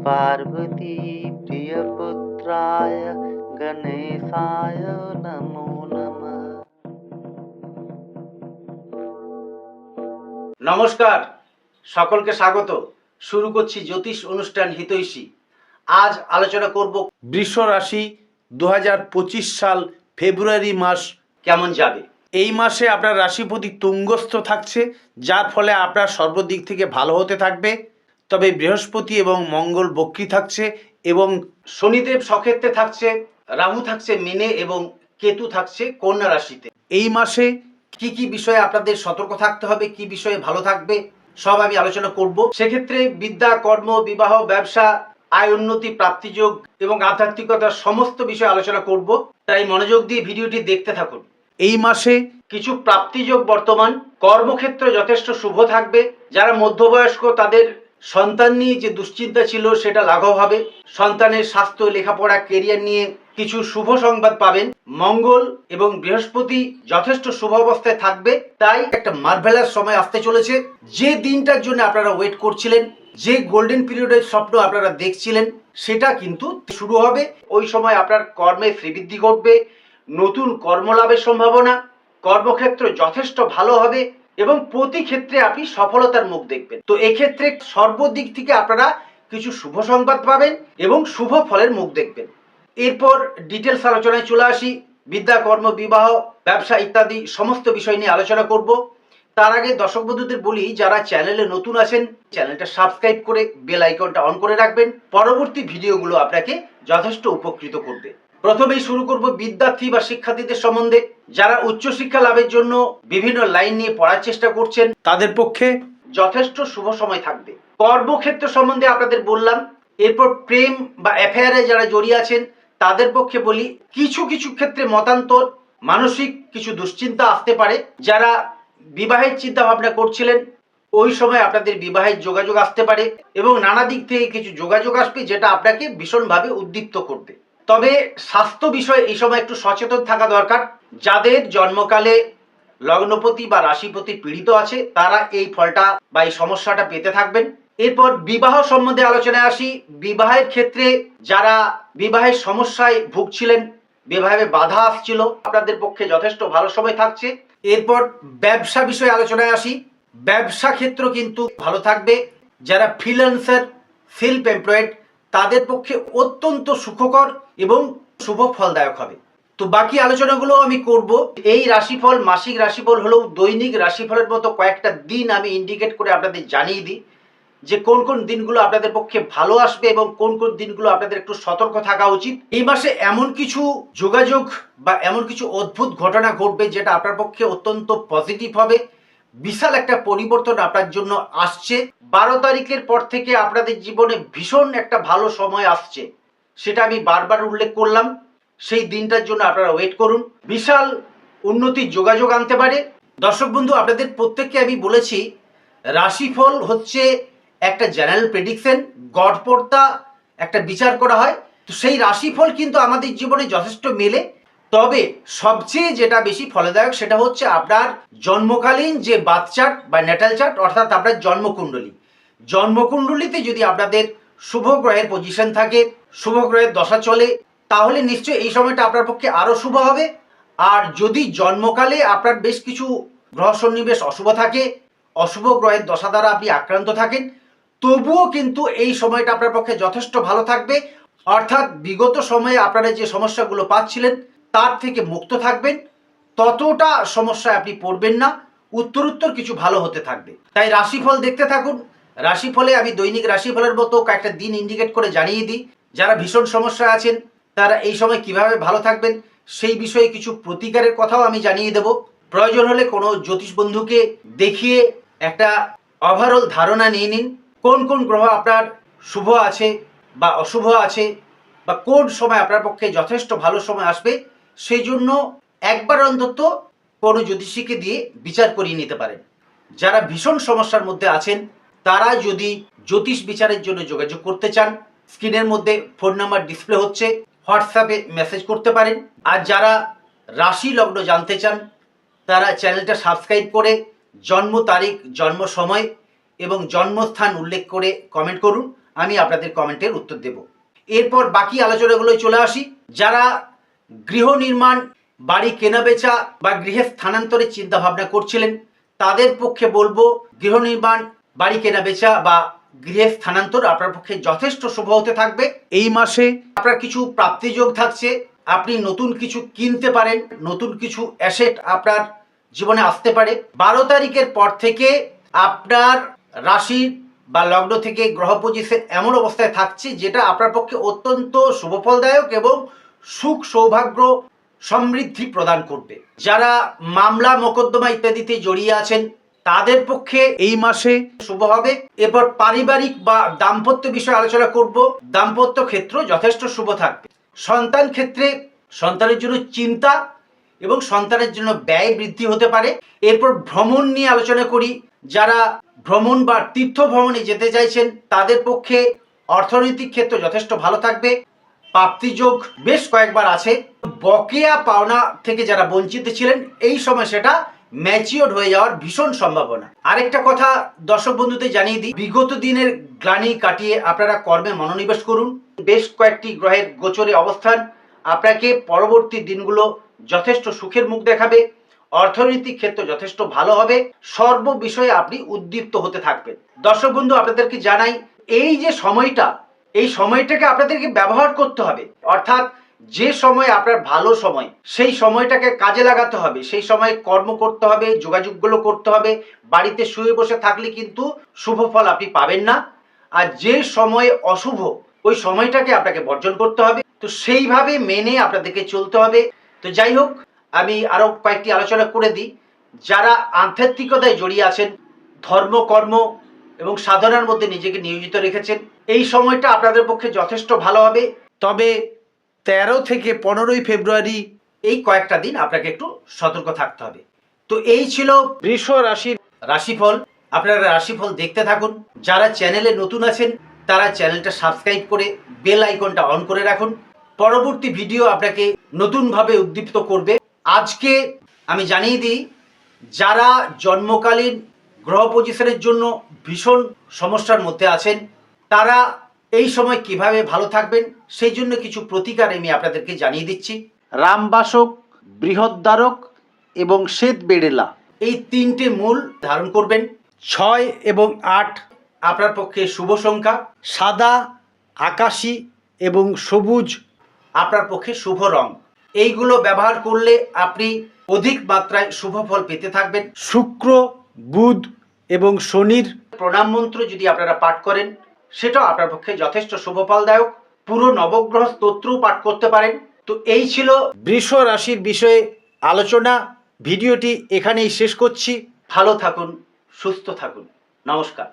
पार्वती प्रियपुत्राय गणेशाय नमो नमः নমস্কার সকলকে স্বাগত শুরু করছি জ্যোতিষ অনুষ্ঠান হিতৈষী আজ আলোচনা করব বৃষ রাশি দু সাল ফেব্রুয়ারি মাস কেমন যাবে এই মাসে আপনার রাশিপতি তুঙ্গস্থ থাকছে যার ফলে আপনার সর্বদিক থেকে ভালো হতে থাকবে তবে বৃহস্পতি এবং মঙ্গল বক্রী থাকছে এবং শনিদেব সক্ষেত্রে থাকছে, রাহু থাকছে মিনে এবং কেতু থাকছে কন্যা রাশিতে। এই মাসে কি কি বিষয়ে আপনাদের সতর্ক থাকতে হবে, কি বিষয়ে ভালো থাকবে, সব আমি আলোচনা করব। সেক্ষেত্রে বিদ্যা, কর্ম, বিবাহ, ব্যবসা, আয়, উন্নতি, প্রাপ্তিযোগ এবং আধ্যাত্মিকতার সমস্ত বিষয়ে আলোচনা করব। তাই মনোযোগ দিয়ে ভিডিওটি দেখতে থাকুন। এই মাসে কিছু প্রাপ্তিযোগ বর্তমান। কর্মক্ষেত্র যথেষ্ট শুভ থাকবে। যারা মধ্যবয়স্ক তাদের সন্তান নিয়ে যে দুশ্চিন্তা ছিল সেটা লাঘব হবে। সন্তানের স্বাস্থ্য, লেখাপড়া কেরিয়ার নিয়ে কিছু শুভ সংবাদ পাবেন। মঙ্গল এবং বৃহস্পতি যথেষ্ট শুভ অবস্থায় থাকবে। তাই একটা মার্ভেলাস সময় আসতে চলেছে। যে দিনটার জন্য আপনারা ওয়েট করছিলেন, যে গোল্ডেন পিরিয়ডের স্বপ্ন আপনারা দেখছিলেন, সেটা কিন্তু শুরু হবে। ওই সময় আপনার কর্মে শ্রীবৃদ্ধি ঘটবে। নতুন কর্মলাভের সম্ভাবনা। কর্মক্ষেত্র যথেষ্ট ভালো হবে। এবং প্রতি ক্ষেত্রে আপনি সফলতার মুখ দেখবেন। তো এক্ষেত্রে সর্বদিক থেকে আপনারা কিছু শুভ সংবাদ পাবেন এবং শুভ ফলের মুখ দেখবেন। এরপর ডিটেলস আলোচনায় চলে আসি। বিদ্যা, কর্ম, বিবাহ, ব্যবসা ইত্যাদি সমস্ত বিষয় নিয়ে আলোচনা করব। তার আগে দর্শক বন্ধুদের বলি, যারা চ্যানেলে নতুন আছেন, চ্যানেলটা সাবস্ক্রাইব করে বেল আইকনটা অন করে রাখবেন। পরবর্তী ভিডিওগুলো আপনাকে যথেষ্ট উপকৃত করবে। প্রথমেই শুরু করব বিদ্যার্থী বা শিক্ষার্থীদের সম্বন্ধে। যারা উচ্চশিক্ষা লাভের জন্য বিভিন্ন লাইন নিয়ে পড়ার চেষ্টা করছেন, তাদের পক্ষে যথেষ্ট শুভ সময় থাকবে। কর্মক্ষেত্র সম্বন্ধে আপনাদের বললাম, এরপর প্রেম বা অ্যাফেয়ারে যারা জড়িয়ে আছেন, তাদের পক্ষে বলি, কিছু কিছু ক্ষেত্রে মতান্তর, মানসিক কিছু দুশ্চিন্তা আসতে পারে। যারা বিবাহের চিন্তা ভাবনা করছিলেন, ওই সময় আপনাদের বিবাহের যোগাযোগ আসতে পারে এবং নানা দিক থেকে কিছু যোগাযোগ আসবে যেটা আপনাকে ভীষণভাবে উদ্দীপ্ত করবে। তবে স্বাস্থ্য বিষয়ে এই সময় একটু সচেতন থাকা দরকার। যাদের জন্মকালে লগ্নপতি বা রাশিপতি পীড়িত আছে, তারা এই ফলটা বা এই সমস্যাটা পেতে থাকবেন। এরপর বিবাহ সম্বন্ধে আলোচনায় আসি। বিবাহের ক্ষেত্রে যারা বিবাহের সমস্যায় ভুগছিলেন, বিবাহে বাধা আসছিল, আপনাদের পক্ষে যথেষ্ট ভালো সময় থাকছে। এরপর ব্যবসা বিষয়ে আলোচনায় আসি। ব্যবসা ক্ষেত্র কিন্তু ভালো থাকবে। যারা ফ্রিল্যান্সার সেলফ এমপ্লয়েড তাদের পক্ষে অত্যন্ত সুখকর এবং শুভ ফলদায়ক হবে। তো বাকি আলোচনাগুলো আমি করব। এই রাশিফল মাসিক রাশিফল হলেও দৈনিক রাশিফলের মতো কয়েকটা দিন আমি ইন্ডিকেট করে আপনাদের জানিয়ে দিই যে কোন কোন দিনগুলো আপনাদের পক্ষে ভালো আসবে এবং কোন কোন দিনগুলো আপনাদের একটু সতর্ক থাকা উচিত। এই মাসে এমন কিছু যোগাযোগ বা এমন কিছু অদ্ভুত ঘটনা ঘটবে যেটা আপনার পক্ষে অত্যন্ত পজিটিভ হবে। বিশাল একটা পরিবর্তন আপনার জন্য আসছে। বারো তারিখের পর থেকে আপনাদের জীবনে ভীষণ একটা ভালো সময় আসছে। সেটা আমি বারবার উল্লেখ করলাম। সেই দিনটার জন্য আপনারা ওয়েট করুন। বিশাল উন্নতির যোগাযোগ আনতে পারে। দর্শক বন্ধু, আপনাদের প্রত্যেককে আমি বলেছি, রাশিফল হচ্ছে একটা জেনারেল প্রেডিকশন গড়পড়তা একটা বিচার করা হয়। তো সেই রাশিফল কিন্তু আমাদের জীবনে যথেষ্ট মেলে। তবে সবচেয়ে যেটা বেশি ফলদায়ক সেটা হচ্ছে আপনার জন্মকালীন যে চার্ট বা ন্যাটাল চার্ট, অর্থাৎ আপনার জন্মকুণ্ডলী। জন্মকুণ্ডলিতে যদি আপনাদের শুভ গ্রহের পজিশন থাকে, শুভ গ্রহের দশা চলে, তাহলে নিশ্চয়ই এই সময়টা আপনার পক্ষে আরও শুভ হবে। আর যদি জন্মকালে আপনার বেশ কিছু গ্রহ সন্নিবেশ অশুভ থাকে, অশুভ গ্রহের দশা দ্বারা আপনি আক্রান্ত থাকেন, তবুও কিন্তু এই সময়টা আপনার পক্ষে যথেষ্ট ভালো থাকবে। অর্থাৎ বিগত সময়ে আপনারা যে সমস্যাগুলো পাচ্ছিলেন তার থেকে মুক্ত থাকবেন। ততটা সমস্যায় আপনি পড়বেন না। উত্তরোত্তর কিছু ভালো হতে থাকবে। তাই রাশিফল দেখতে থাকুন। রাশিফলে আমি দৈনিক রাশিফলের মতো কয়েকটা দিন ইন্ডিকেট করে জানিয়ে দিই। যারা ভীষণ সমস্যায় আছেন, তারা এই সময় কীভাবে ভালো থাকবেন, সেই বিষয়ে কিছু প্রতিকারের কথাও আমি জানিয়ে দেব। প্রয়োজন হলে কোনো জ্যোতিষ বন্ধুকে দেখিয়ে একটা ওভারঅল ধারণা নিয়ে নিন। কোন কোন গ্রহ আপনার শুভ আছে বা অশুভ আছে বা কোন সময় আপনার পক্ষে যথেষ্ট ভালো সময় আসবে সেই জন্য একবার অন্তত কোনো জ্যোতিষীকে দিয়ে বিচার করিয়ে নিতে পারেন। যারা ভীষণ সমস্যার মধ্যে আছেন, তারা যদি জ্যোতিষ বিচারের জন্য যোগাযোগ করতে চান, স্ক্রিনের মধ্যে ফোন নাম্বার ডিসপ্লে হচ্ছে হোয়াটসঅ্যাপে মেসেজ করতে পারেন। আর যারা রাশি লগ্ন জানতে চান, তারা চ্যানেলটা সাবস্ক্রাইব করে জন্ম তারিখ, জন্ম সময় এবং জন্মস্থান উল্লেখ করে কমেন্ট করুন। আমি আপনাদের কমেন্টের উত্তর দেব। এরপর বাকি আলোচনাগুলোয় চলে আসি। যারা গৃহ নির্মাণ, বাড়ি কেনা বেচা বা গৃহে স্থানান্তরের চিন্তা ভাবনা করছিলেন। তাদের পক্ষে বলব, গৃহ নির্মাণ, বাড়ি কেনা বেচা বা গৃহে স্থানান্তর আপনার পক্ষে যথেষ্ট শুভ হতে থাকবে। এই মাসে আপনার কিছু প্রাপ্তিযোগ থাকছে। আপনি নতুন কিছু কিনতে পারেন, নতুন কিছু অ্যাসেট আপনার জীবনে আসতে পারে। বারো তারিখের পর থেকে আপনার রাশি বা লগ্ন থেকে গ্রহ পজিশন এমন অবস্থায় থাকছে, যেটা আপনার পক্ষে অত্যন্ত শুভফলদায়ক এবং সুখ সৌভাগ্য সমৃদ্ধি প্রদান করবে। যারা মামলা, মোকদ্দমা ইত্যাদিতে জড়িয়ে আছেন, তাদের পক্ষে এই মাসে শুভ হবে। এরপর পারিবারিক বা দাম্পত্য বিষয়ে আলোচনা করব। দাম্পত্য ক্ষেত্র যথেষ্ট শুভ থাকবে। সন্তান ক্ষেত্রে সন্তানের জন্য চিন্তা এবং সন্তানের জন্য ব্যয় বৃদ্ধি হতে পারে। এরপর ভ্রমণ নিয়ে আলোচনা করি। যারা ভ্রমণ বা তীর্থ ভ্রমণে যেতে চাইছেন, তাদের পক্ষে অর্থনৈতিক ক্ষেত্র যথেষ্ট ভালো থাকবে। প্রাপ্তিযোগ বেশ কয়েকবার আছে। বকেয়া পাওনা থেকে যারা বঞ্চিত ছিলেন, এই সময় সেটা ম্যাচিওর হয়ে যাওয়ার ভীষণ সম্ভাবনা। আরেকটা কথা দর্শক বন্ধুদের জানিয়ে দিই, বিগত দিনের গ্লানি কাটিয়ে আপনারা কর্মে মনোনিবেশ করুন। বেশ কয়েকটি গ্রহের গোচরে অবস্থান, আপনাকে পরবর্তী দিনগুলো যথেষ্ট সুখের মুখ দেখাবে, অর্থনৈতিক ক্ষেত্র যথেষ্ট ভালো হবে, সর্ব বিষয়ে আপনি উদ্দীপ্ত হতে থাকবেন। দর্শক বন্ধু, আপনাদেরকে জানাই, এই যে সময়টা এই সময়টাকে আপনাদেরকে ব্যবহার করতে হবে। অর্থাৎ যে সময় আপনার ভালো সময়, সেই সময়টাকে কাজে লাগাতে হবে। সেই সময় কর্ম করতে হবে, যোগাযোগগুলো করতে হবে। বাড়িতে শুয়ে বসে থাকলে কিন্তু শুভ ফল আপনি পাবেন না। আর যে সময় অশুভ, ওই সময়টাকে আপনাকে বর্জন করতে হবে। তো সেইভাবে মেনে আপনাদেরকে চলতে হবে। তো যাই হোক, আমি আরও কয়েকটি আলোচনা করে দিই। যারা আধ্যাত্মিকতায় জড়িয়ে আছেন ধর্ম কর্ম এবং সাধনার মধ্যে নিজেকে নিয়োজিত রেখেছেন। এই সময়টা আপনাদের পক্ষে যথেষ্ট ভালো হবে। তবে তেরো থেকে পনেরোই ফেব্রুয়ারি এই কয়েকটা দিন আপনাকে একটু সতর্ক থাকতে হবে। তো এই ছিল বৃষ রাশির রাশিফল। আপনারা রাশিফল দেখতে থাকুন। যারা চ্যানেলে নতুন আছেন তারা চ্যানেলটা সাবস্ক্রাইব করে বেল আইকনটা অন করে রাখুন। পরবর্তী ভিডিও আপনাকে নতুনভাবে উদ্দীপ্ত করবে। আজকে আমি জানিয়ে দিই যারা জন্মকালীন গ্রহ পজিশনের জন্য ভীষণ সমস্যার মধ্যে আছেন। তারা এই সময় কীভাবে ভালো থাকবেন, সেই জন্য কিছু প্রতিকার আমি আপনাদেরকে জানিয়ে দিচ্ছি। রামবাসক, বৃহদ্বারক এবং শ্বেত বেড়েলা এই তিনটে মূল ধারণ করবেন। ছয় এবং আট আপনার পক্ষে শুভ সংখ্যা, সাদা, আকাশি এবং সবুজ আপনার পক্ষে শুভ রং। এইগুলো ব্যবহার করলে আপনি অধিক মাত্রায় শুভ ফল পেতে থাকবেন। শুক্র বুধ এবং শনির। প্রণাম মন্ত্র যদি আপনারা পাঠ করেন সেটাও আপনার পক্ষে যথেষ্ট শুভ ফলদায়ক পুরো নবগ্রহ স্তোত্রও পাঠ করতে পারেন। তো এই ছিল বৃষ রাশির বিষয়ে আলোচনা। ভিডিওটি এখানেই শেষ করছি। ভালো থাকুন, সুস্থ থাকুন। নমস্কার।